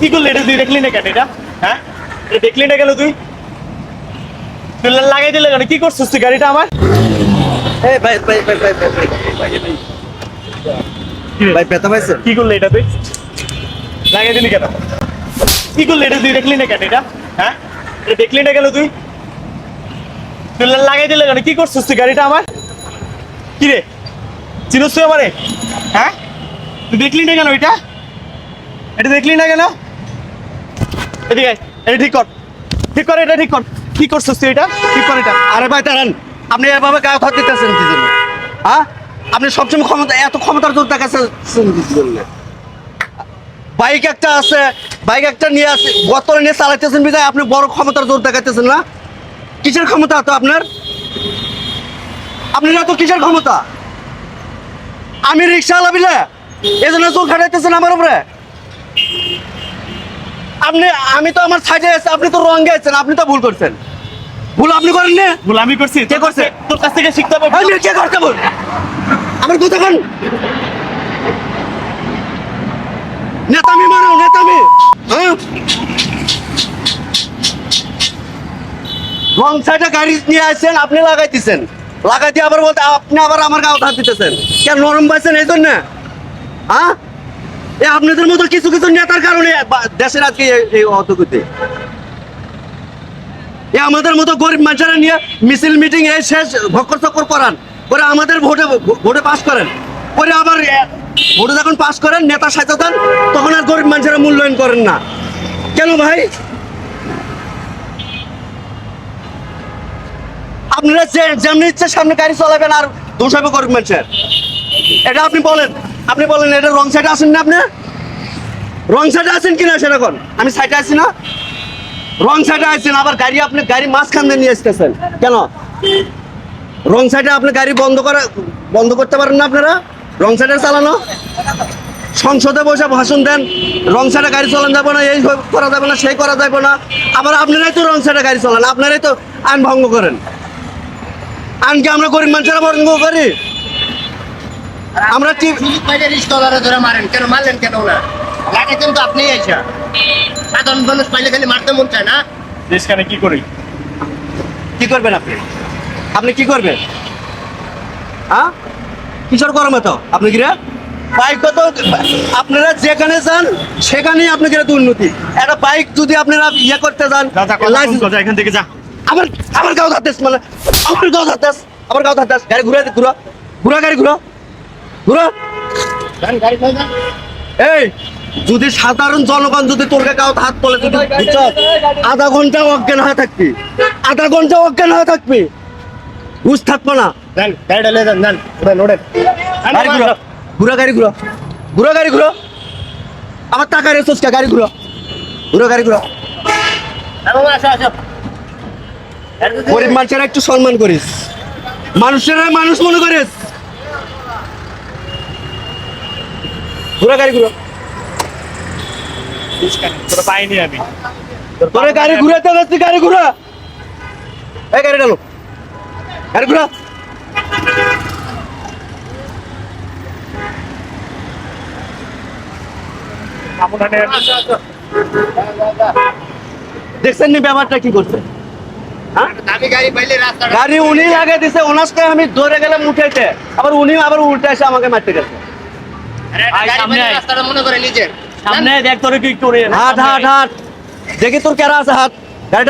কি করলি এটা তুই? দেখলি না কেন এটা? হ্যাঁ? এটা দেখলি না কেন তুই? তুই লাগাই দিলে কেন? কি করছিস তুই গাড়িটা আমার? এই ভাই ভাই ভাই ভাই ভাই ভাই ব্যথা পাইছে? কি করলি এটা তুই? লাগাই দিলি কেন? কি করলি এটা তুই? দেখলি না কেন এটা? হ্যাঁ? এটা দেখলি না কেন তুই? তুই লাগাই দিলে কেন? কি করছিস তুই গাড়িটা আমার? কি রে? চিনস তুই আমারে? হ্যাঁ? তুই দেখলি না কেন এটা? এটা দেখলি না কেন? এদিকে এটা ঠিক কর। ঠিক কর, এটা ঠিক কর। কি করছিস তুই এটা? ঠিক কর এটা। আরে ভাই, দাঁড়ান। আপনি এভাবে গায়ে হাত দিতেছেন কি জন্য? হ্যাঁ? আপনি সবসময় ক্ষমতা, এত ক্ষমতার জোর দেখাচ্ছেন কি জন্য? বাইক একটা আছে, বাইক একটা নিয়ে আসে, বোতল নিয়ে চালাইতেছেন বিধায় আপনি বড় ক্ষমতার জোর দেখাইতেছেন না? কিসের ক্ষমতা তো আপনার? আপনার এত কিসের ক্ষমতা? আমি রিক্সা লাভিলে এই জন্য চোখ খাটাইতেছেন আমার উপরে। আপনি আমি তো আমার সাইডে আছি আপনি তো রঙে আছেন আপনি তো ভুল করছেন। ভুল আপনি করেন না। ভুল আমি করছি কে করছে? তোর কাছ থেকে শিখতে হবে আমি কে করতে বল? আমার কথা কন নেতামি মারো নেতামি। হ্যাঁ? রং সাইডে গাড়ি নিয়ে আসছেন আপনি লাগাইতেছেন। লাগাই দিয়ে আবার বলতে আপনি আবার আমার গাও হাত দিতেছেন। কেন নরম পাইছেন এই জন্য? হ্যাঁ? এ আপনাদের মতো কিছু কিছু নেতার কারণে দেশের আজকে এই- অতগতি এ আমাদের মতো গরিব মানুষেরা নিয়ে মিছিল, মিটিং এই শেষ ভক্কর চক্কর করান। করে আমাদের ভোটে ভোটে পাস করেন। করে আবার ভোটে যখন পাস করেন, নেতা সাজা দেন তখন আর গরিব মানুষেরা মূল্যায়ন করেন না। কেন ভাই? আপনারা যেমনি ইচ্ছে, সামনে গাড়ি চলাবেন আর দোষ হবে গরিব মানুষের। এটা আপনি বলেন। আপনি বলেন, এটা রং সাইডে আসেন না আপনি? রং সাইডে আছেন কিনা সেরকম আমি সাইডে আছি না? রং সাইডে আসছেন আবার গাড়ি আপনি গাড়ি মাঝখান দিয়ে নিয়ে আসতেছেন। কেন? রং সাইডে আপনি গাড়ি বন্ধ করে, বন্ধ করতে পারেন না আপনারা? রং সাইডে চালানো? সংসদে বসে ভাষণ দেন, রং সাইডে গাড়ি চালানো যাবে না, এই করা যাবে না, সেই করা যাবে না। আবার আপনারাই তো রং সাইডে গাড়ি চালান, আপনারাই তো আইন ভঙ্গ করেন। আইনকে আমরা গরিব মানুষেরা ভঙ্গ করি? আমরা ঠিক ধরে মারেন। কেন মারলেন কেন না লাগাইছেন তো আপনি আইসা। সাধারণ মানুষ পাইলে খালি মারতে মন চায় না। দেশখানে কি করি? কি করবেন আপনি? আপনি কি করবেন? হ্যাঁ? কিশোর কর্মে তো। আপনি কি রে? বাইক তো আপনারা যেখানে যান সেখানেই আপনাদের দুর্নীতি। একটা বাইক যদি আপনারা ইয়ে করতে যান এখান থেকে যা। আবার আবার গাও ধাতেস মানে আমার গাও ধাতেস গাও ধাতেস গাড়ি ঘুরে ঘুরো ঘুরো গাড়ি ঘুরো। ঘুরো। এই যদি সাধারণ জনগণ যদি তোর গাও হাত তোলে যদি আধা ঘণ্টা অজ্ঞান হয়ে থাকবি। আধা ঘণ্টা অজ্ঞান হয়ে থাকবি। বুঝ থাকব না। ঘুরো। গাড়ি ঘুরো। ঘুরো গাড়ি ঘুরো। আমার টাকা রেসোস কে গাড়ি ঘুরো। ঘুরো গাড়ি ঘুরো। গরিব মানুষেরা একটু সম্মান করিস। মানুষেরা মানুষ মনে করিস। ঘুরো গাড়ি ঘুরো। পাইনি আমি। তোরে গাড়ি ঘুরাতে গেছি গাড়ি ঘুরা। এই গাড়ি ডালো গাড়ি ঘুরা। দেখছেন নি ব্যাপারটা কি করছে? হ্যাঁ? গাড়ি উনি আগে দিছে ওনাসকে আমি ধরে গেলাম উঠেছে আবার উনি আবার উল্টে এসে আমাকে মারতে গেছে। সামনে দেখ তোর কি করে। হাট হাট হাট। দেখি তোর কেরা আছে হাট। গাড়ি